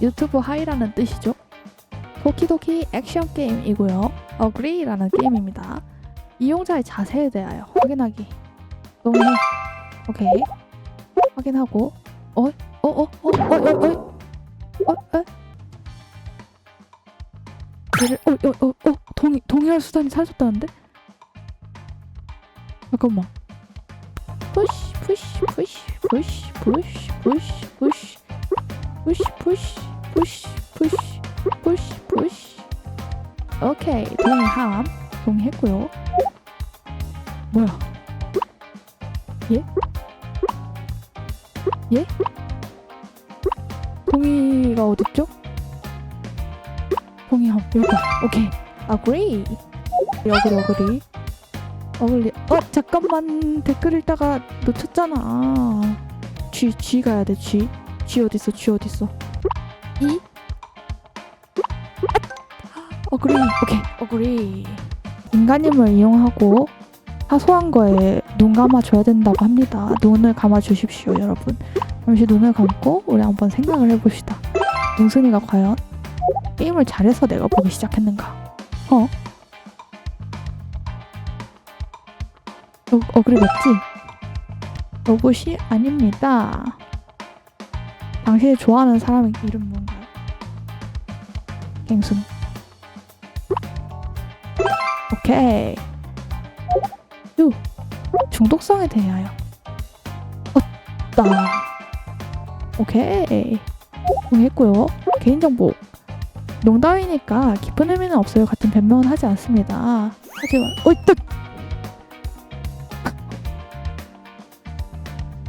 유튜브 하이라는 뜻이죠. 도키도키 액션 게임이고요. 어그리라는 게임입니다. 이용자의 자세에 대하여 확인하기. 동의. 오케이. 확인하고. 어? 어? 어? 어? 어? 어? 어? 어? 어? 얘를 어? 어? 어? 어? 동의 동의할 수단이 사라졌다는데? 잠깐만. 푸시 푸시 푸시 푸시 푸시 푸시 푸시 푸시 푸시 푸시 푸시 푸시 푸시 오케이 동의 함 동의했고요. 뭐야? 예? 예? 동의가 어딨죠? 동의함 여기다 오케이. Agree. 어그리 어그리 어글리 어 잠깐만. 댓글 읽다가 놓쳤잖아. G G 가야 돼 G G 어딨어? G 어딨어? E 어그리. 오케이. 어그리. 인간임을 이용하고 사소한 거에 눈 감아 줘야 된다고 합니다. 눈을 감아 주십시오 여러분. 잠시 눈을 감고 우리 한번 생각을 해봅시다. 웅순이가 과연 게임을 잘해서 내가 보기 시작했는가? 어? 어, 어그리 맞지? 로봇이 아닙니다. 당신이 좋아하는 사람의 이름 뭔가요? 갱순. 오케이. 유. 중독성에 대하여. 어따. 오케이. 동했고요. 개인정보. 농담이니까 깊은 의미는 없어요. 같은 변명은 하지 않습니다. 하지만, 어이, 뜻!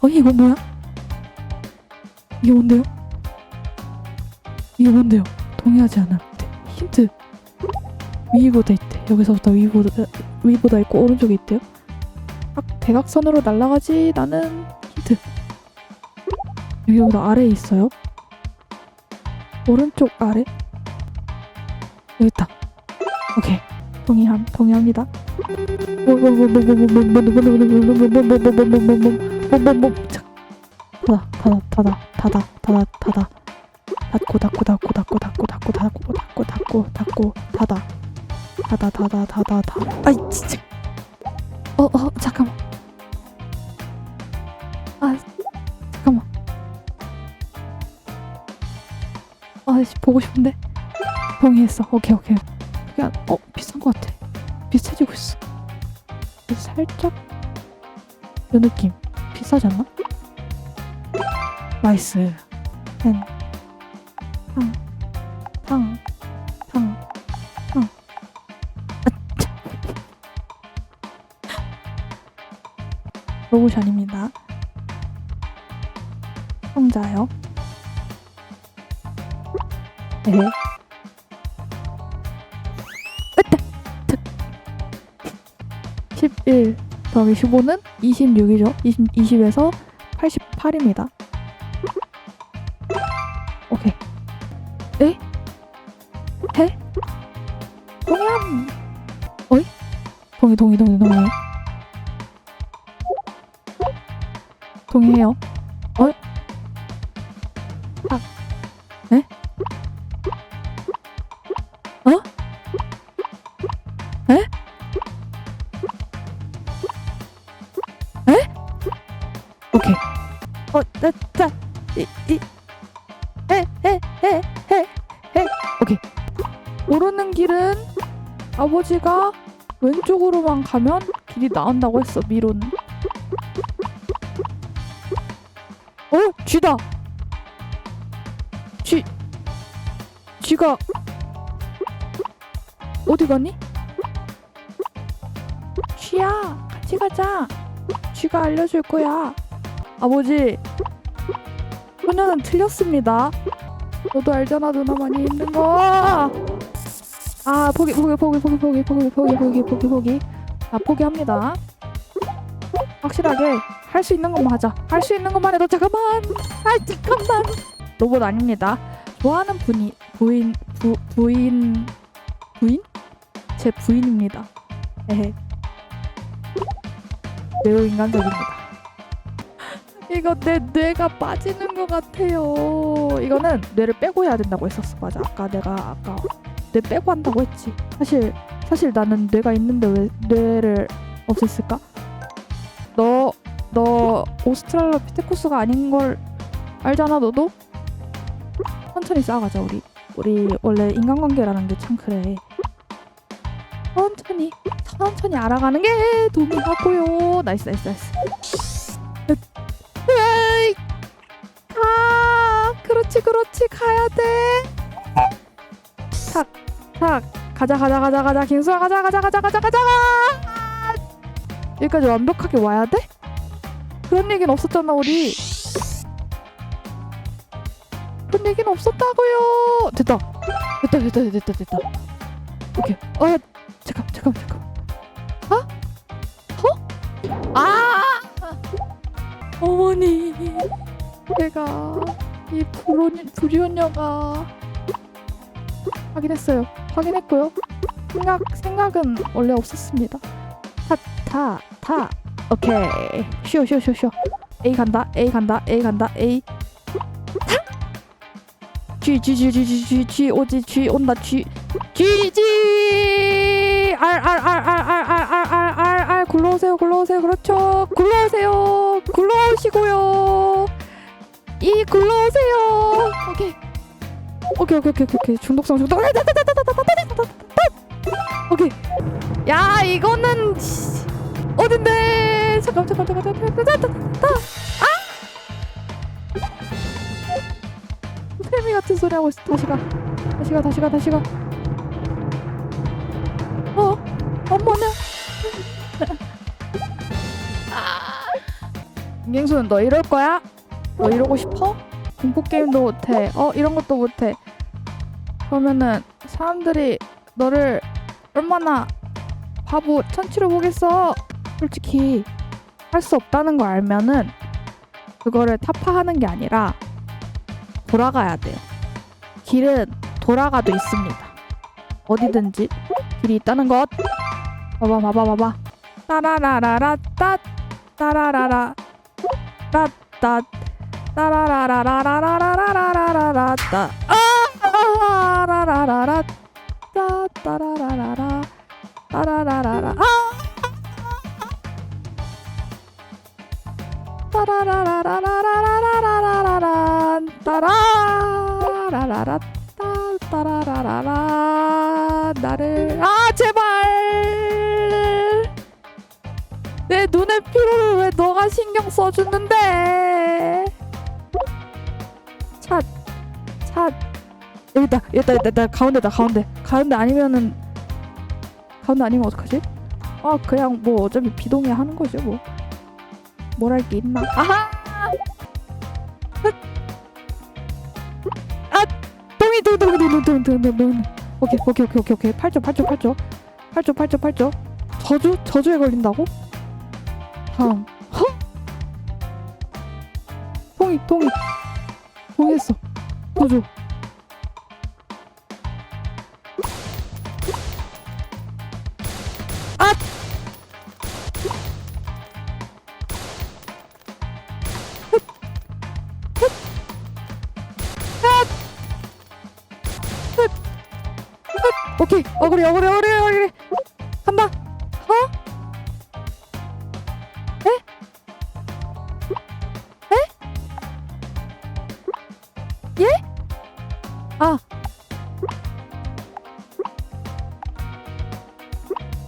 어 이거 뭐야? 이게 뭔데요? 이게 뭔데요? 동의하지. 네, 힌트. 위보다 있대. 여기서부터 위보다 위보다 있고 오른쪽에 있대요. 딱 대각선으로 날아가지. 나는 힌트. 여기보다 아래에 있어요. 오른쪽 아래. 여기 있다. 오케이. 동의함. 동의합니다. mommomom 닫아 닫아 닫아 닫아 닫아 닫고 닫고 닫고 닫고 닫고 닫고 닫고 닫고 닫고 닫고 닫아 닫아 닫아 닫아 닫아 아이 진짜 어어 잠깐만 아 잠깐만 아씨 보고 싶은데 동의했어 오케이 오케이 그냥 어 비싼 것 같아 비슷해지고 있어 살짝 이 느낌 비싸지 않나? 나이스 아닙니다. 성자요. 에헤. 으따! 11 더하기 15는 26이죠. 20, 20에서 88입니다. 에? 해? 동양! 어이? 동의, 동의, 동의, 동의. 동의해요. 어이? 아, 에? 어? 에? 오케이. 어, 나, 자, 이, 이, 아버지가 왼쪽으로만 가면 길이 나온다고 했어, 미로는. 어, 쥐다. 쥐, 쥐가 어디 갔니? 쥐야, 같이 가자. 쥐가 알려줄 거야. 아버지, 소녀는 틀렸습니다. 너도 알잖아, 누나 많이 힘든 거. 아, 포기, 포기, 포기, 포기, 포기, 포기, 포기, 포기, 포기, 포기. 아, 포기합니다. 확실하게 할 수 있는 것만 하자. 할 수 있는 것만 해도 잠깐만. 아, 잠깐만. 로봇 아닙니다. 좋아하는 분이 부인, 부, 부인, 부인? 제 부인입니다. 에헤. 매우 인간적입니다. 이거 내 뇌가 빠지는 것 같아요. 이거는 뇌를 빼고 해야 된다고 했었어. 맞아. 아까 내가 아까 뇌 빼고 한다고 했지. 사실 사실 나는 뇌가 있는데 왜 뇌를 없앴을까? 너 너 오스트랄로피테쿠스가 아닌 걸 알잖아 너도? 천천히 쌓아가자 우리. 우리 원래 인간관계라는 게 참 그래. 천천히 천천히 알아가는 게 도움이 하고요. 나이스 나이스 나이스. 으이! 가 그렇지 그렇지 가야 돼. 탁. 탁. 가자 가자 가자 가자. 김수아 가자 가자 가자 가자 가자. 여기까지 완벽하게 와야 돼? 그런 얘기는 없었잖아 우리. 그런 얘기는 없었다고요. 됐다. 됐다 됐다 됐다 됐다 오케이. 어 잠깐 잠깐 잠깐. 어? 어? 아! 어머니. 제가 이 불효, 불효녀가 확인했어요 확인했고요 생각 생각은 원래 없었습니다 타 타 타 오케이 쉬어 쉬어 A 간다 A 간다 A 간다 A G G G G G G 오지 G 온다 G G G R R R R R R R R 굴러오세요 굴러오세요 그렇죠 굴러오세요 굴러오시고요 이 굴러오세요 오케이 오케이 오케이 오케이 오케이 중독성 중독 오케이 야 이거는 씨, 어딘데 잠깐 잠깐 잠깐 잠깐 잠깐 아 세미 같은 소리 하고 있어 다시 가 다시 가 다시 가 다시 가 어? 어머나 김갱수는 너 이럴 거야? 너 이러고 싶어? 공포 게임도 못해. 어 이런 것도 못해. 그러면은 사람들이 너를 얼마나 바보 천치로 보겠어? 솔직히 할 수 없다는 거 알면은 그거를 타파하는 게 아니라 돌아가야 돼요. 길은 돌아가도 있습니다. 어디든지 길이 있다는 것. 봐봐 봐봐 봐봐. 따라라라라 따 따라라라 따따 따라라라라라라라라라라라 따 아라라라라 따 따라라라라 따라라라라 아 따라라라라라라라라라라 따라라라라 따 따라라라라 나를 아 제발 내 눈의 피로를 왜 너가 신경 써주는데 찻 여기다 여기다 여기다 여기다 가운데다 가운데. 가운데 아니면은 가운데 아니면 어떡하지? 아 그냥 뭐 어차피 비동의 하는 거죠 뭐. 뭘할게 있나? 아하! 흑. 아! 동이 동이 동이 동이 동이 동이 동이 동이 오케이 오케이 오케이 오케이 오케이. 8조 8조 8조 8조 8조 8조 저주? 저주에 걸린다고? 다음 허? 동이 동이 동의했어 꺼줘. 아! 오케이 억울해 억울해 억울해 억울해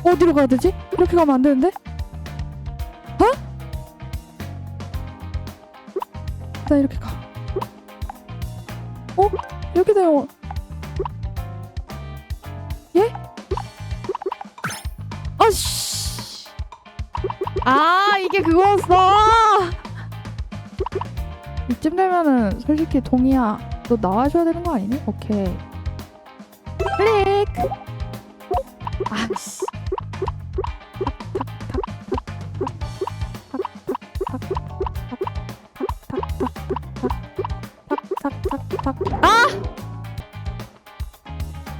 어디로 가야 되지? 이렇게 가면 안 되는데? 어? 나 이렇게 가. 어? 이렇게 되면 예? 아씨. 아 이게 그거였어. 이쯤 되면은 솔직히 동이야 너 나와줘야 되는 거 아니니? 오케이. 클릭. 아씨.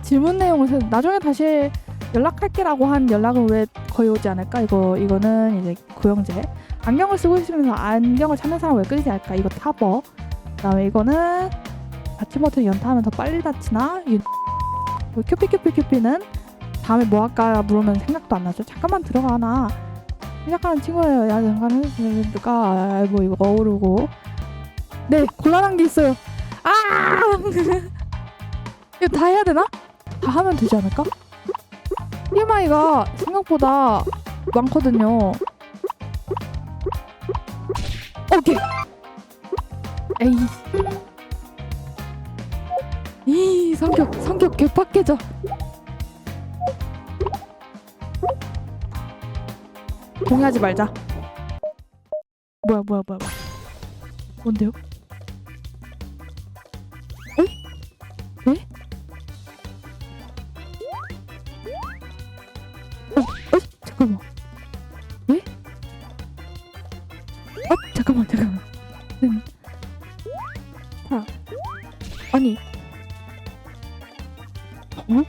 질문 내용을 세- 나중에 다시 연락할게라고 한 연락은 왜 거의 오지 않을까? 이거 이거는 이제 고영재. 안경을 쓰고 있으면서 안경을 찾는 사람 왜 끌리지 않을까? 이거 타버. 그다음에 이거는 닫힘 버튼 연타하면 더 빨리? 이뭐 큐피 큐피 큐피는 다음에 뭐 할까 물으면 생각도 안 나죠. 잠깐만 들어가나. 시작하는 친구예요. 야 잠깐 해주니까 뭐 이거 어우르고. 네 곤란한 게 있어요. 아 이거 다 해야 되나? 다 하면 되지 않을까? TMI가 생각보다 많거든요. 오케이. 에이. 이 성격 성격 개팍해져. 동의하지 말자. 뭐야 뭐야 뭐야. 뭔데요? 아니. 어?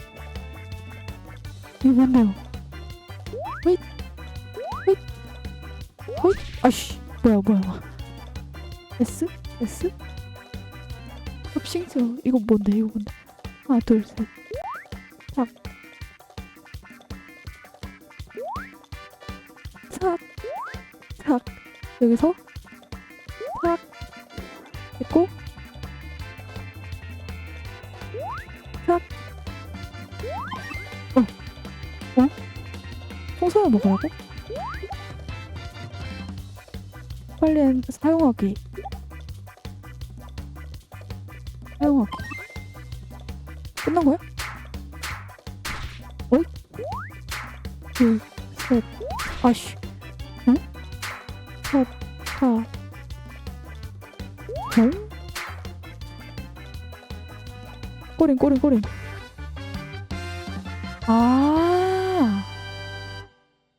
이게 뭔데요? 웨이, 웨이, 아씨, 뭐야, 뭐야. S? S? 흡싱스, 이거 뭔데, 이거 뭔데? 하나, 둘, 셋. 탁. 탁. 탁. 여기서 먹으라고? 빨리 사용하기. 사용하기. 끝난 거야? 어이? 둘, 셋, 아씨. 응? 셋, 다. 응? 꼬린, 꼬린. 아.